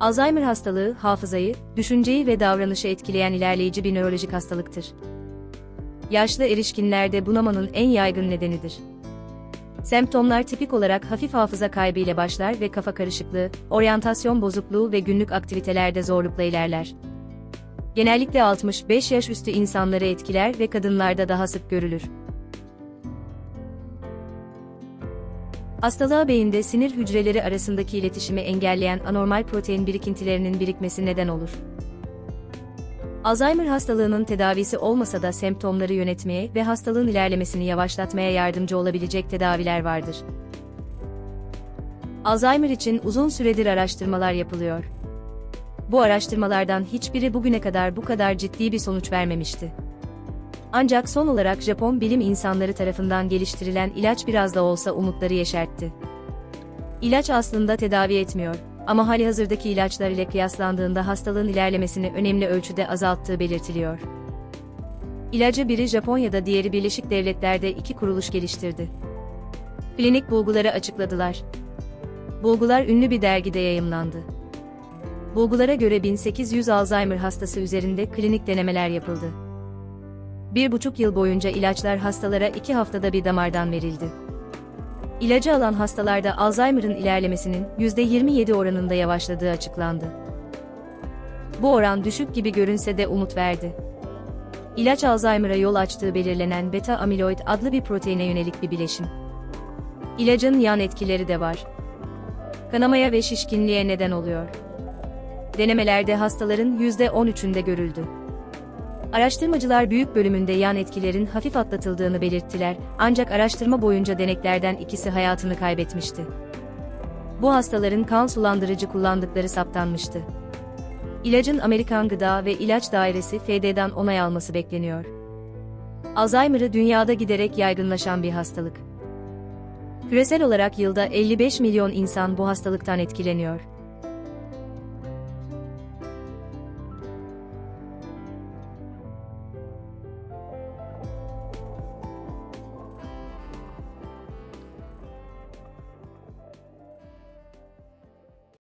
Alzheimer hastalığı, hafızayı, düşünceyi ve davranışı etkileyen ilerleyici bir nörolojik hastalıktır. Yaşlı erişkinlerde bunamanın en yaygın nedenidir. Semptomlar tipik olarak hafif hafıza kaybı ile başlar ve kafa karışıklığı, oryantasyon bozukluğu ve günlük aktivitelerde zorlukla ilerler. Genellikle 65 yaş üstü insanları etkiler ve kadınlarda daha sık görülür. Hastalığa beyinde sinir hücreleri arasındaki iletişimi engelleyen anormal protein birikintilerinin birikmesi neden olur. Alzheimer hastalığının tedavisi olmasa da semptomları yönetmeye ve hastalığın ilerlemesini yavaşlatmaya yardımcı olabilecek tedaviler vardır. Alzheimer için uzun süredir araştırmalar yapılıyor. Bu araştırmalardan hiçbiri bugüne kadar bu kadar ciddi bir sonuç vermemişti. Ancak son olarak Japon bilim insanları tarafından geliştirilen ilaç biraz da olsa umutları yeşertti. İlaç aslında tedavi etmiyor ama halihazırdaki ilaçlar ile kıyaslandığında hastalığın ilerlemesini önemli ölçüde azalttığı belirtiliyor. İlacı biri Japonya'da diğeri Birleşik Devletler'de iki kuruluş geliştirdi. Klinik bulguları açıkladılar. Bulgular ünlü bir dergide yayımlandı. Bulgulara göre 1800 Alzheimer hastası üzerinde klinik denemeler yapıldı. Bir buçuk yıl boyunca ilaçlar hastalara iki haftada bir damardan verildi. İlacı alan hastalarda Alzheimer'ın ilerlemesinin %27 oranında yavaşladığı açıklandı. Bu oran düşük gibi görünse de umut verdi. İlaç Alzheimer'a yol açtığı belirlenen beta amiloid adlı bir proteine yönelik bir bileşim. İlacın yan etkileri de var. Kanamaya ve şişkinliğe neden oluyor. Denemelerde hastaların %13'ünde görüldü. Araştırmacılar büyük bölümünde yan etkilerin hafif atlatıldığını belirttiler, ancak araştırma boyunca deneklerden ikisi hayatını kaybetmişti. Bu hastaların kan sulandırıcı kullandıkları saptanmıştı. İlacın Amerikan Gıda ve İlaç Dairesi FDA'dan onay alması bekleniyor. Alzheimer'ı dünyada giderek yaygınlaşan bir hastalık. Küresel olarak yılda 55 milyon insan bu hastalıktan etkileniyor.